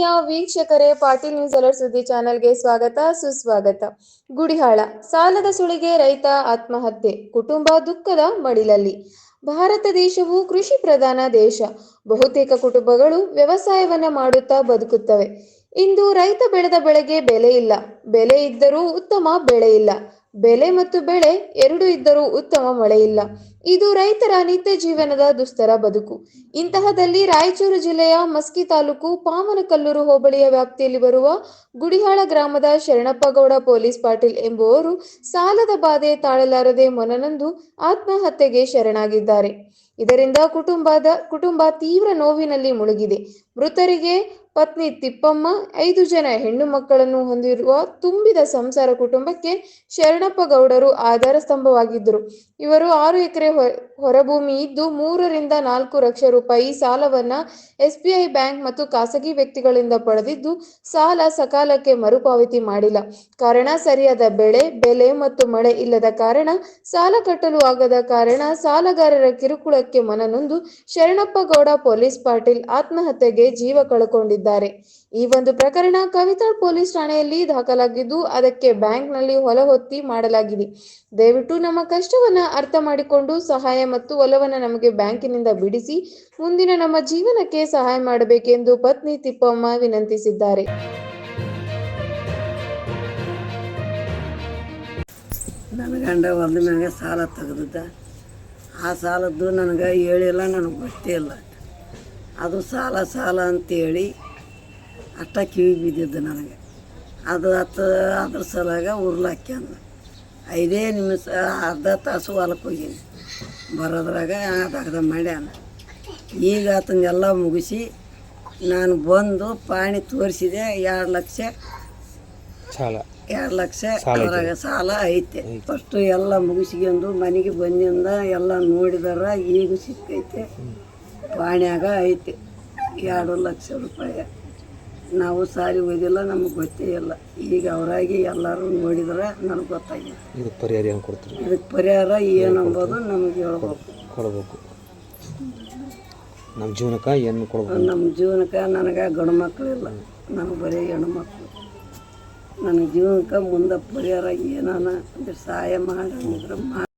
ವೀಕ್ಷಕರೇ, ಪಾಟೀಲ್ ನ್ಯೂಸ್ ಅಲರ್ ಸುದ್ದಿ ಚಾನೆಲ್ಗೆ ಸ್ವಾಗತ, ಸುಸ್ವಾಗತ. ಗುಡಿಹಾಳ, ಸಾಲದ ಸುಳಿಗೆ ರೈತ ಆತ್ಮಹತ್ಯೆ, ಕುಟುಂಬ ದುಃಖದ ಮಡಿಲಲ್ಲಿ. ಭಾರತ ದೇಶವು ಕೃಷಿ ಪ್ರಧಾನ ದೇಶ, ಬಹುತೇಕ ಕುಟುಂಬಗಳು ವ್ಯವಸಾಯವನ್ನ ಮಾಡುತ್ತಾ ಬದುಕುತ್ತವೆ. ಇಂದು ರೈತ ಬೆಳೆದ ಬೆಳೆಗೆ ಬೆಲೆ ಇಲ್ಲ, ಬೆಲೆ ಇದ್ದರೂ ಉತ್ತಮ ಬೆಳೆ ಇಲ್ಲ, ಬೆಲೆ ಮತ್ತು ಬೆಳೆ ಎರಡು ಇದ್ದರೂ ಉತ್ತಮ ಮಳೆ ಇಲ್ಲ. ಇದು ರೈತರ ನಿತ್ಯ ಜೀವನದ ದುಸ್ತರ ಬದುಕು. ಇಂತಹದಲ್ಲಿ ರಾಯಚೂರು ಜಿಲ್ಲೆಯ ಮಸ್ಕಿ ತಾಲೂಕು ಪಾಮನಕಲ್ಲೂರು ಹೋಬಳಿಯ ವ್ಯಾಪ್ತಿಯಲ್ಲಿ ಬರುವ ಗುಡಿಹಾಳ ಗ್ರಾಮದ ಶರಣಪ್ಪಗೌಡ ಪೊಲೀಸ್ ಪಾಟೀಲ್ ಎಂಬುವರು ಸಾಲದ ಬಾಧೆ ತಾಳಲಾರದೆ ಮೊನನಂದು ಆತ್ಮಹತ್ಯೆಗೆ ಶರಣಾಗಿದ್ದಾರೆ. ಇದರಿಂದ ಕುಟುಂಬದ, ಕುಟುಂಬ ತೀವ್ರ ನೋವಿನಲ್ಲಿ ಮುಳುಗಿದೆ. ಮೃತರಿಗೆ ಪತ್ನಿ ತಿಪ್ಪಮ್ಮ, ಐದು ಜನ ಹೆಣ್ಣು ಮಕ್ಕಳನ್ನು ಹೊಂದಿರುವ ತುಂಬಿದ ಸಂಸಾರ ಕುಟುಂಬಕ್ಕೆ ಶರಣಪ್ಪ ಗೌಡರು ಆಧಾರ ಸ್ತಂಭವಾಗಿದ್ದರು. ಇವರು ಆರು ಎಕರೆ ಹೊರಭೂಮಿ ಇದ್ದು ಮೂರರಿಂದ ನಾಲ್ಕು ಲಕ್ಷ ರೂಪಾಯಿ ಸಾಲವನ್ನ ಎಸ್ಬಿಐ ಬ್ಯಾಂಕ್ ಮತ್ತು ಖಾಸಗಿ ವ್ಯಕ್ತಿಗಳಿಂದ ಪಡೆದಿದ್ದು ಸಾಲ ಸಕಾಲಕ್ಕೆ ಮರುಪಾವತಿ ಮಾಡಿಲ್ಲ. ಕಾರಣ ಸರಿಯಾದ ಬೆಳೆ, ಬೆಲೆ ಮತ್ತು ಮಳೆ ಇಲ್ಲದ ಕಾರಣ ಸಾಲ ಕಟ್ಟಲು ಆಗದ ಕಾರಣ ಸಾಲಗಾರರ ಕಿರುಕುಳಕ್ಕೆ ಮನನೊಂದು ಶರಣಪ್ಪ ಗೌಡ ಪೊಲೀಸ್ ಪಾಟೀಲ್ ಆತ್ಮಹತ್ಯೆಗೆ ಜೀವ ಕಳಕೊಂಡಿದ್ದಾರೆ. ಈ ಒಂದು ಪ್ರಕರಣ ಕವಿತಾಳ್ ಪೊಲೀಸ್ ಠಾಣೆಯಲ್ಲಿ ದಾಖಲಾಗಿದ್ದು ಅದಕ್ಕೆ ಬ್ಯಾಂಕ್ನಲ್ಲಿ ಹೊಲಹೊತ್ತಿ ಮಾಡಲಾಗಿದೆ. ದಯವಿಟ್ಟು ನಮ್ಮ ಕಷ್ಟವನ್ನ ಅರ್ಥ ಮಾಡಿಕೊಂಡು ಸಹಾಯ ಮತ್ತು ಒಲವನ್ನ ನಮಗೆ ಬ್ಯಾಂಕಿನಿಂದ ಬಿಡಿಸಿ ಮುಂದಿನ ನಮ್ಮ ಜೀವನಕ್ಕೆ ಸಹಾಯ ಮಾಡಬೇಕೆಂದು ಪತ್ನಿ ತಿಪ್ಪಮ್ಮ ವಿನಂತಿಸಿದ್ದಾರೆ. ನನ್ನ ಗಂಡ ಹೊಲದ ಮ್ಯಾಗ ಸಾಲ ತೆಗೆದಿದ್ದ. ಆ ಸಾಲದ್ದು ನನಗೆ ಹೇಳಿಲ್ಲ, ನನಗೆ ಗೊತ್ತೇ ಇಲ್ಲ. ಅದು ಸಾಲ ಸಾಲ ಅಂತೇಳಿ ಅಷ್ಟ ಕಿವಿ ಬಿದ್ದಿದ್ದು ನನಗೆ. ಅದು ಹತ್ತು ಅದ್ರ ಸಲಾಗ ಉರ್ಲಾಕ್ಯಂದ ಐದೇ ನಿಮಿಷ, ಅರ್ಧ ತಾಸು ಹೊಲಕ್ಕೆ ಹೋಗೀನಿ. ಬರೋದ್ರಾಗ ಅದಾಗದ ಮಾಡ್ಯಾನ. ಈಗ ಆತನೆಲ್ಲ ಮುಗಿಸಿ ನಾನು ಬಂದು ಪಾಣಿ ತೋರಿಸಿದೆ ಎರಡು ಲಕ್ಷ. ಸಾಲ. ಎರಡು ಲಕ್ಷ ಅದ್ರಾಗ ಸಾಲ ಐತೆ. ಫಸ್ಟು ಎಲ್ಲ ಮುಗಿಸ್ಕೊಂಡು ಮನೆಗೆ ಬಂದಿಂದ ಎಲ್ಲ ನೋಡಿದಾರ ಈಗ ಸಿಕ್ಕೈತೆ. ಪಾಣ್ಯಾಗ ಐತೆ. ಎರಡು ಲಕ್ಷ ರೂಪಾಯಿ. ನಾವು ಸಾರಿ ಹೋಗಿಲ್ಲ ನಮಗೆ ಗೊತ್ತೇ ಇಲ್ಲ. ಈಗ ಅವರಾಗಿ ಎಲ್ಲರೂ ನೋಡಿದ್ರೆ ನನಗೆ ಗೊತ್ತಾಗಿದೆ ಇದಕ್ಕೆ ಪರಿಹಾರ ಏನು ಕೊಡ್ತೀರಿ? ಇದಕ್ಕೆ ಪರಿಹಾರ ಏನು ಏನಂಬೋದು ನಮಗೆ ಹೇಳ್ಬೇಕು. ಕೊಡಬೇಕು. ನಮ್ಮ ಜೀವನಕ್ಕೆ ಏನು ಕೊಡಬೇಕು? ನಮ್ಮ ಜೀವನಕ್ಕೆ ನನಗೆ ಗಂಡು ಮಕ್ಕಳಿಲ್ಲ ನನಗೆ ಬರೀ ಹೆಣ್ಣು ಮಕ್ಕಳು ನನ್ನ ಜೀವನಕ್ಕೆ ಮುಂದೆ ಪರಿಹಾರ ಏನಾನ ಅಂದ್ರೆ ಸಹಾಯ ಮಾಡಿದ್ರೆ ಮಾಡಿ